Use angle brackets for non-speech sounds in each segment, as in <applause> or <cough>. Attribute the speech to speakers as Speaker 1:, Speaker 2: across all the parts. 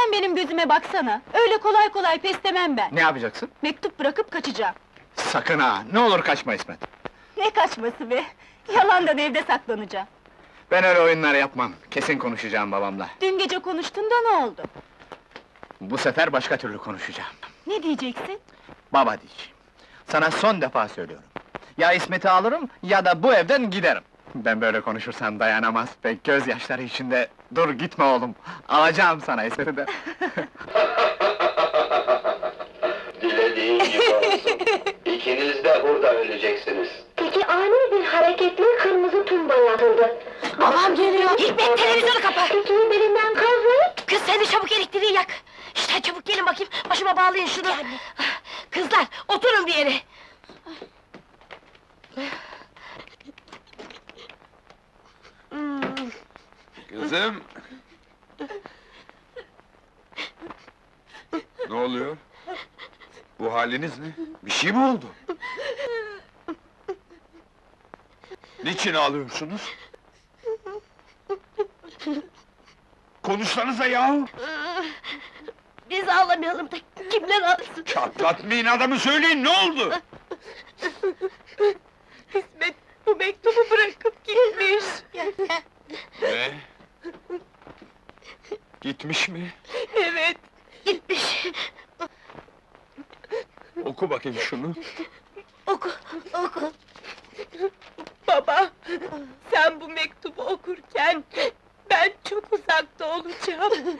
Speaker 1: Sen benim gözüme baksana. Öyle kolay kolay pes demem ben.
Speaker 2: Ne yapacaksın?
Speaker 1: Mektup bırakıp kaçacağım.
Speaker 2: Sakın ha, ne olur kaçma İsmet.
Speaker 1: Ne kaçması be! Yalandan evde saklanacağım.
Speaker 2: Ben öyle oyunlar yapmam. Kesin konuşacağım babamla.
Speaker 1: Dün gece konuştun da ne oldu?
Speaker 2: Bu sefer başka türlü konuşacağım.
Speaker 1: Ne diyeceksin?
Speaker 2: Baba diyeceğim. Sana son defa söylüyorum. Ya İsmet'i alırım ya da bu evden giderim. Ben böyle konuşursam dayanamaz ve gözyaşları içinde dur gitme oğlum. Alacağım sana de. <laughs>
Speaker 3: Dilediğin gibi olsun. İkiniz de burada öleceksiniz.
Speaker 4: Peki ani bir hareketle kırmızı tumba yakıldı.
Speaker 1: Babam geliyor! Hikmet televizyonu kapa!
Speaker 4: Peki birinden kazı?
Speaker 1: Kız sen de çabuk elektriği yak! İşte çabuk gelin bakayım, başıma bağlayın şunu! Kızlar, oturun bir yere!
Speaker 5: Kızım! ne oluyor? Bu haliniz ne? Bir şey mi oldu? Niçin ağlıyorsunuz? Konuşsanıza yahu!
Speaker 1: Biz ağlamayalım da kimler ağlasın?
Speaker 5: Çatlatmayın adamı söyleyin ne oldu?
Speaker 1: İsmet bu mektubu bırakıp gitmiş!
Speaker 5: Ne? Gitmiş mi?
Speaker 1: evet, gitmiş!
Speaker 5: Oku bakayım şunu.
Speaker 1: Oku, oku! Baba, sen bu mektubu okurken ben çok uzakta olacağım.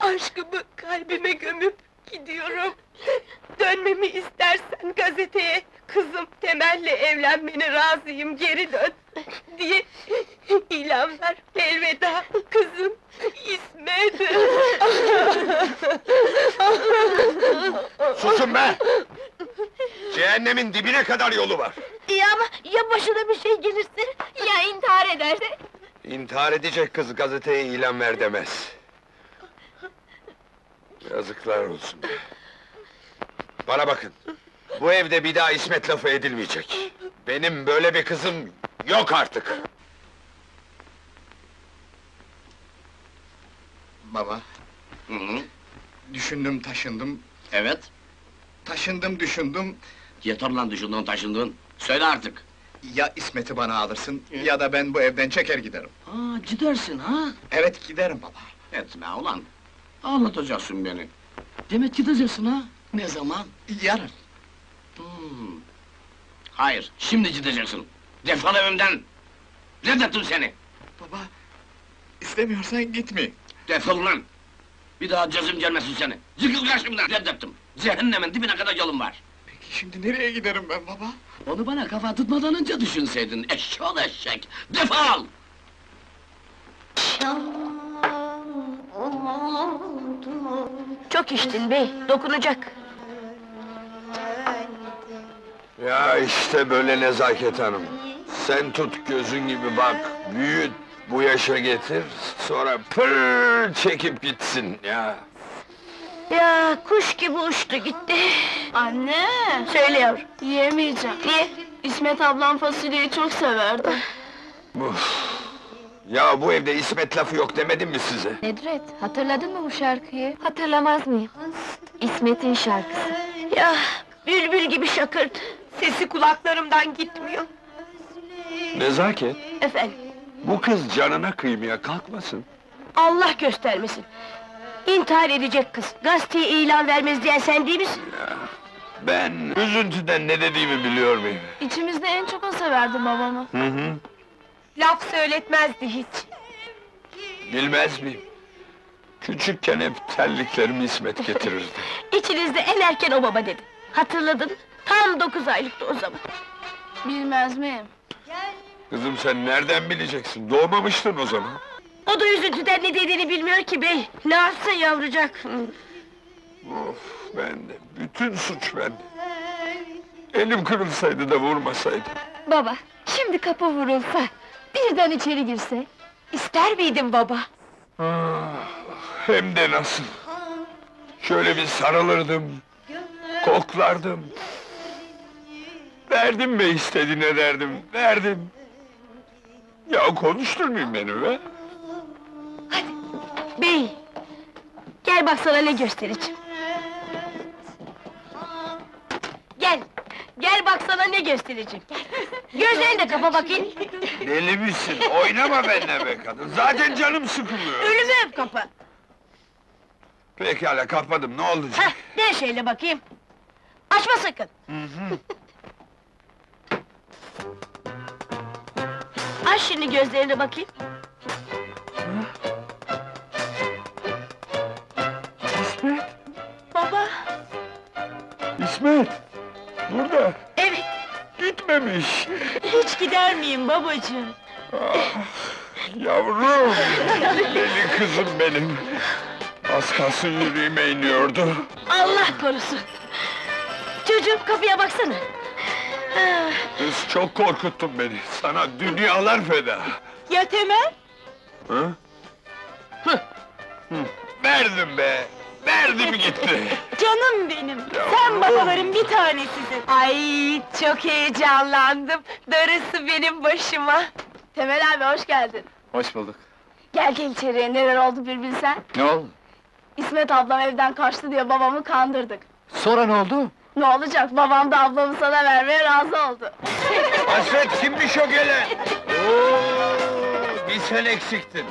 Speaker 1: Aşkımı kalbime gömüp gidiyorum. Dönmemi istersen gazeteye kızım Temel'le evlenmene razıyım geri dön diye ilan ver. Elveda kızım İsmet.
Speaker 5: Susun be! Cehennemin dibine kadar yolu var.
Speaker 1: ya ama ya başına bir şey gelirse ya intihar ederse?
Speaker 5: İntihar edecek kız gazeteye ilan ver demez. Yazıklar olsun. Bana bakın. Bu evde bir daha İsmet lafı edilmeyecek. Benim böyle bir kızım yok artık.
Speaker 2: Baba,
Speaker 6: Hı hı.
Speaker 2: düşündüm taşındım.
Speaker 6: Evet.
Speaker 2: Taşındım düşündüm.
Speaker 6: Yeter lan düşündüğün taşındığın. Söyle artık.
Speaker 2: Ya İsmet'i bana alırsın ya da ben bu evden çeker giderim.
Speaker 6: Ha gidersin ha?
Speaker 2: Evet giderim baba.
Speaker 6: Etme ulan. Anlatacaksın beni. Demek gideceksin ha? Ne zaman?
Speaker 2: Yarın.
Speaker 6: Hmm. Hayır, şimdi gideceksin. Defol evimden! Reddettim seni!
Speaker 2: Baba, istemiyorsan gitmeyeyim.
Speaker 6: Defol lan! Bir daha cazım gelmesin seni. Yıkıl karşımdan! Reddettim. Cehennemin dibine kadar yolum var.
Speaker 2: Peki şimdi nereye giderim ben baba?
Speaker 6: Onu bana kafa tutmadan önce düşünseydin. Eşşoğlu eşek! Defol!
Speaker 1: Çok içtin bey, dokunacak.
Speaker 5: Ya işte böyle nezaket hanım. Sen tut gözün gibi bak, büyüt, bu yaşa getir, sonra pır çekip gitsin ya.
Speaker 1: Ya kuş gibi uçtu gitti.
Speaker 7: Anne!
Speaker 1: Söyle yavrum.
Speaker 7: Yiyemeyeceğim.
Speaker 1: Niye?
Speaker 7: İsmet ablam fasulyeyi çok severdi.
Speaker 5: Uf! Ya bu evde İsmet lafı yok demedim mi size?
Speaker 7: Nedret, hatırladın mı bu şarkıyı?
Speaker 1: Hatırlamaz mıyım?
Speaker 7: İsmet'in şarkısı.
Speaker 1: Ya bülbül gibi şakırdı. Sesi kulaklarımdan gitmiyor.
Speaker 5: Nezaket,
Speaker 1: Efendim,
Speaker 5: bu kız canına kıymaya kalkmasın.
Speaker 1: Allah göstermesin. İntihar edecek kız. Gazeteye ilan vermez diyen sen değil misin?
Speaker 5: Ben üzüntüden ne dediğimi biliyor muyum?
Speaker 7: İçimizde en çok o severdi babamı.
Speaker 5: Hı hı.
Speaker 1: Laf söyletmezdi hiç.
Speaker 5: Bilmez miyim? Küçükken hep terliklerimi İsmet getirirdi. <laughs>
Speaker 1: İçinizde en erken o baba dedi. Hatırladım. Tam dokuz aylıktı o zaman.
Speaker 7: Bilmez miyim?
Speaker 5: Kızım sen nereden bileceksin? Doğmamıştın o zaman.
Speaker 1: O da üzüntüden ne dediğini bilmiyor ki bey. Ne yapsın yavrucak?
Speaker 5: Of, bende. Bütün suç bende. Elim kırılsaydı da vurmasaydı.
Speaker 7: Baba, şimdi kapı vurulsa, birden içeri girse...
Speaker 1: İster miydin baba?
Speaker 5: Ah, hem de nasıl. Şöyle bir sarılırdım, koklardım. Verdim be istediğine derdim, verdim. Ya konuşturmayın beni be.
Speaker 1: Bey, gel bak sana ne göstereceğim. Gel, gel bak sana ne göstereceğim. Gözlerini de kapa bakayım.
Speaker 5: Deli misin? Oynama benimle be kadın. Zaten canım sıkılıyor.
Speaker 1: Ölümü öp kapa.
Speaker 5: Pekala kapadım. Ne olacak?
Speaker 1: Hah, de şöyle bakayım. Açma sakın. Aç şimdi gözlerini bakayım.
Speaker 5: İsmet,
Speaker 1: Baba,
Speaker 5: İsmet. Burada.
Speaker 1: evet,
Speaker 5: Gitmemiş.
Speaker 1: hiç gider miyim babacığım?
Speaker 5: Yavrum. Deli kızım benim. Az kalsın yüreğime iniyordu.
Speaker 1: Allah korusun! Çocuğum kapıya baksana!
Speaker 5: Kız çok korkuttun beni. Sana dünyalar feda.
Speaker 1: Ya Temel?
Speaker 5: Hı? Hı. Verdim be. Verdim gitti.
Speaker 1: Canım benim!
Speaker 5: Sen babaların
Speaker 1: bir tanesisin! Ay çok heyecanlandım! Darısı benim başıma! Temel abi hoş geldin!
Speaker 2: Hoş bulduk.
Speaker 1: Gel gel içeriye, neler oldu bir bilsen!
Speaker 2: Ne oldu?
Speaker 1: İsmet ablam evden kaçtı diye babamı kandırdık.
Speaker 2: Sonra ne oldu?
Speaker 1: Ne olacak, babam da ablamı sana vermeye razı oldu.
Speaker 5: Hasret kimmiş o gelen? Oo, bir sen eksiktin.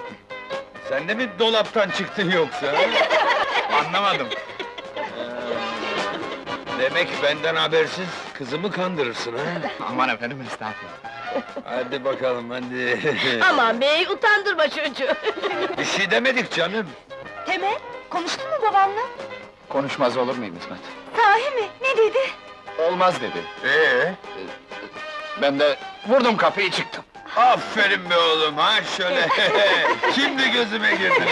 Speaker 5: Sen de mi dolaptan çıktın yoksa?
Speaker 2: Anlamadım.
Speaker 5: Demek benden habersiz kızımı kandırırsın ha?
Speaker 2: Aman efendim estağfurullah.
Speaker 5: Hadi bakalım hadi.
Speaker 1: Aman bey, utandırma çocuğu!
Speaker 5: bir şey demedik canım.
Speaker 7: Temel, konuştun mu babamla?
Speaker 2: Konuşmaz olur muyum İsmet?
Speaker 7: Sahi mi? Ne dedi?
Speaker 2: Olmaz dedi.
Speaker 5: Ee?
Speaker 2: Ben de vurdum kapıyı çıktım.
Speaker 5: Aferin be oğlum ha şöyle. <laughs> Şimdi gözüme girdin.